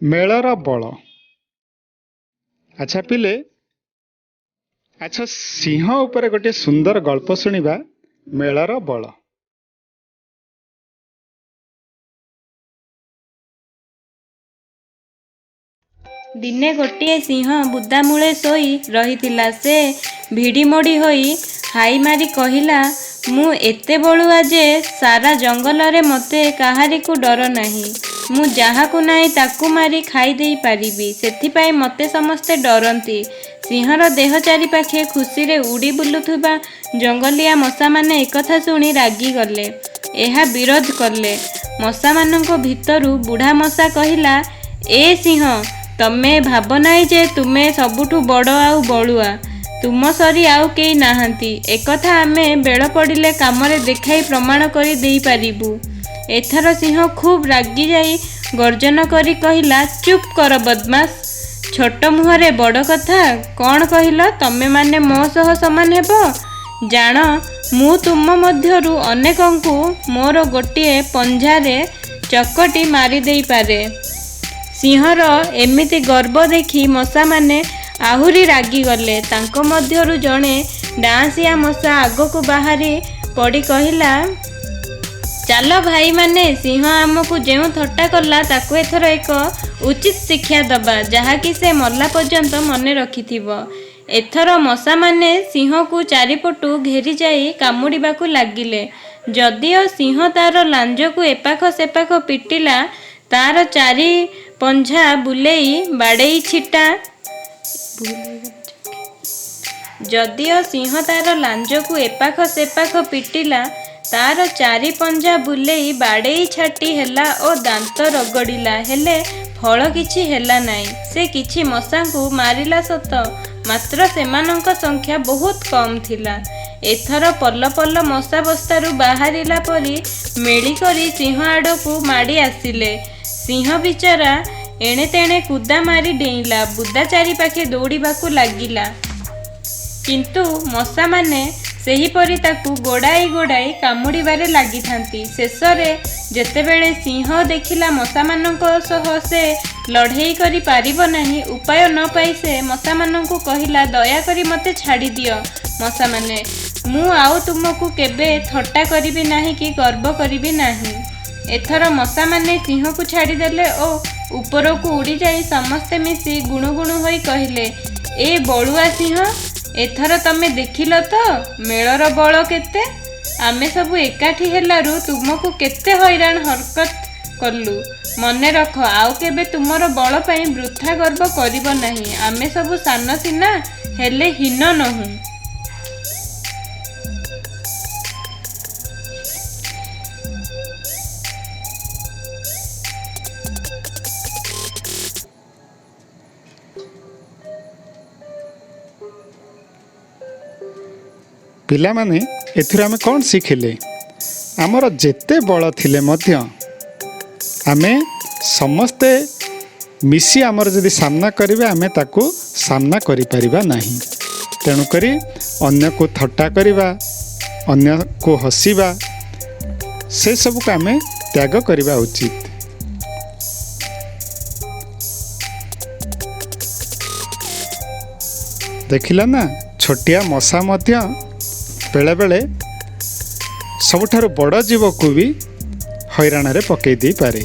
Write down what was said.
ମେଳର ବଳ। ଆଚ୍ଛା ପିଲେ ଆଚ୍ଛା ସିଂହ ଉପରେ ଗୋଟିଏ ସୁନ୍ଦର ଗଳ୍ପ ଶୁଣିବା ମେଳର ବଳ। ଦିନେ ଗୋଟିଏ ସିଂହ ବୁଦାମୂଳେ ଶୋଇ ରହିଥିଲା। ସେ ଭିଡ଼ି ମୋଡ଼ି ହୋଇ ହାଇ ମାରି କହିଲା ମୁଁ ଏତେ ବଳୁଆ ଯେ ସାରା ଜଙ୍ଗଲରେ ମୋତେ କାହାରିକୁ ଡର ନାହିଁ। ମୁଁ ଯାହାକୁ ନାହିଁ ତାକୁ ମାରି ଖାଇଦେଇ ପାରିବି। ସେଥିପାଇଁ ମୋତେ ସମସ୍ତେ ଡରନ୍ତି। ସିଂହର ଦେହ ଚାରିପାଖେ ଖୁସିରେ ଉଡ଼ି ବୁଲୁଥିବା ଜଙ୍ଗଲିଆ ମଶାମାନେ ଏକଥା ଶୁଣି ରାଗିଗଲେ। ଏହା ବିରୋଧ କଲେ। ମଶାମାନଙ୍କ ଭିତରୁ ବୁଢ଼ା ମଶା କହିଲା ଏ ସିଂହ ତମେ ଭାବ ନାହିଁ ଯେ ତୁମେ ସବୁଠୁ ବଡ଼ ଆଉ ବଳୁଆ। ତୁମ ସରି ଆଉ କେହି ନାହାନ୍ତି। ଏକଥା ଆମେ ବେଳ ପଡ଼ିଲେ କାମରେ ଦେଖାଇ ପ୍ରମାଣ କରି ଦେଇପାରିବୁ ଏଥର ସିଂହ ଖୁବ୍ ରାଗିଯାଇ ଗର୍ଜନ କରି କହିଲା ଚୁପ୍ କର ବଦମାସ। ଛୋଟ ମୁହଁରେ ବଡ଼ କଥା। କ'ଣ କହିଲ? ତମେମାନେ ମୋ ସହ ସମାନ ହେବ? ଜାଣ ମୁଁ ତୁମ ମଧ୍ୟରୁ ଅନେକଙ୍କୁ ମୋର ଗୋଟିଏ ପଞ୍ଝାରେ ଚକଟି ମାରି ଦେଇପାରେ। ସିଂହର ଏମିତି ଗର୍ବ ଦେଖି ମଶାମାନେ ଆହୁରି ରାଗିଗଲେ। ତାଙ୍କ ମଧ୍ୟରୁ ଜଣେ ଡାଁସିଆ ମଶା ଆଗକୁ ବାହାରି ପଡ଼ି କହିଲା ଚାଲ ଭାଇମାନେ ସିଂହ ଆମକୁ ଯେଉଁ ଥଟ୍ଟା କଲା ତାକୁ ଏଥର ଏକ ଉଚିତ ଶିକ୍ଷା ଦେବା ଯାହାକି ସେ ମଲା ପର୍ଯ୍ୟନ୍ତ ମନେ ରଖିଥିବ। ଏଥର ମଶାମାନେ ସିଂହକୁ ଚାରିପଟୁ ଘେରିଯାଇ କାମୁଡ଼ିବାକୁ ଲାଗିଲେ। ଯଦିଓ ସିଂହ ତାର ଲାଞ୍ଜକୁ ଏପାଖ ସେପାଖ ପିଟିଲା ତାର ଚାରି ପଞ୍ଝା ବୁଲେଇ ବାଡ଼େଇ ଛିଟା। ଯଦିଓ ସିଂହ ତାର ଲାଞ୍ଜକୁ ଏପାଖ ସେପାଖ ପିଟିଲା ତାର ଚାରି ପଞ୍ଝା ବୁଲେଇ ବାଡ଼େଇ ଛାଟି ହେଲା ଓ ଦାନ୍ତ ରଗଡ଼ିଲା ହେଲେ ଫଳ କିଛି ହେଲା ନାହିଁ। ସେ କିଛି ମଶାଙ୍କୁ ମାରିଲା ସତ ମାତ୍ର ସେମାନଙ୍କ ସଂଖ୍ୟା ବହୁତ କମ୍ ଥିଲା। ଏଥର ପଲ ପଲ ମଶା ବସ୍ତାରୁ ବାହାରିଲା ପରି ମେଳି କରି ସିଂହ ଆଡ଼କୁ ମାଡ଼ି ଆସିଲେ। ସିଂହ ବିଚରା ଏଣେ ତେଣେ କୁଦା ମାରି ଡେଇଁଲା ବୁଦା ଚାରିପାଖେ ଦୌଡ଼ିବାକୁ ଲାଗିଲା। କିନ୍ତୁ ମଶାମାନେ ସେହିପରି ତାକୁ ଗୋଡ଼ାଇ ଗୋଡ଼ାଇ କାମୁଡ଼ିବାରେ ଲାଗିଥାନ୍ତି। ଶେଷରେ ଯେତେବେଳେ ସିଂହ ଦେଖିଲା ମଶାମାନଙ୍କ ସହ ସେ ଲଢ଼େଇ କରି ପାରିବ ନାହିଁ ଉପାୟ ନ ପାଇ ସେ ମଶାମାନଙ୍କୁ କହିଲା ଦୟାକରି ମୋତେ ଛାଡ଼ିଦିଅ ମଶାମାନେ ମୁଁ ଆଉ ତୁମକୁ କେବେ ଥଟ୍ଟା କରିବି ନାହିଁ କି ଗର୍ବ କରିବି ନାହିଁ। ଏଥର ମଶାମାନେ ସିଂହକୁ ଛାଡ଼ିଦେଲେ ଓ ଉପରକୁ ଉଡ଼ିଯାଇ ସମସ୍ତେ ମିଶି ଗୁଣୁଗୁଣୁ ହୋଇ କହିଲେ ଏ ବଳୁଆ ସିଂହ ଏଥର ତମେ ଦେଖିଲ ତ? ମେଳର ବଳ କେତେ? ଆମେ ସବୁ ଏକାଠି ହେଲାରୁ ତୁମକୁ କେତେ ହଇରାଣ ହରକତ କଲୁ। ମନେ ରଖ ଆଉ କେବେ ତୁମର ବଳ ପାଇଁ ବୃଥା ଗର୍ବ କରିବ ନାହିଁ। ଆମେ ସବୁ ସାନ ସିନା ହେଲେ ହୀନ ନହୁଁ। ପିଲାମାନେ ଏଥିରୁ ଆମେ କ'ଣ ଶିଖିଲେ? ଆମର ଯେତେ ବଳ ଥିଲେ ମଧ୍ୟ ଆମେ ସମସ୍ତେ ମିଶି ଆମର ଯଦି ସାମ୍ନା କରିବେ ଆମେ ତାକୁ ସାମ୍ନା କରିପାରିବା ନାହିଁ। ତେଣୁକରି ଅନ୍ୟକୁ ଥଟ୍ଟା କରିବା ଅନ୍ୟକୁ ହସିବା ସେସବୁକୁ ଆମେ ତ୍ୟାଗ କରିବା ଉଚିତ। ଦେଖିଲ ନା ଛୋଟିଆ ମଶା ମଧ୍ୟ ବେଳେବେଳେ ସବୁଠାରୁ ବଡ଼ ଜୀବକୁ ବି ହଇରାଣରେ ପକାଇ ଦେଇପାରେ।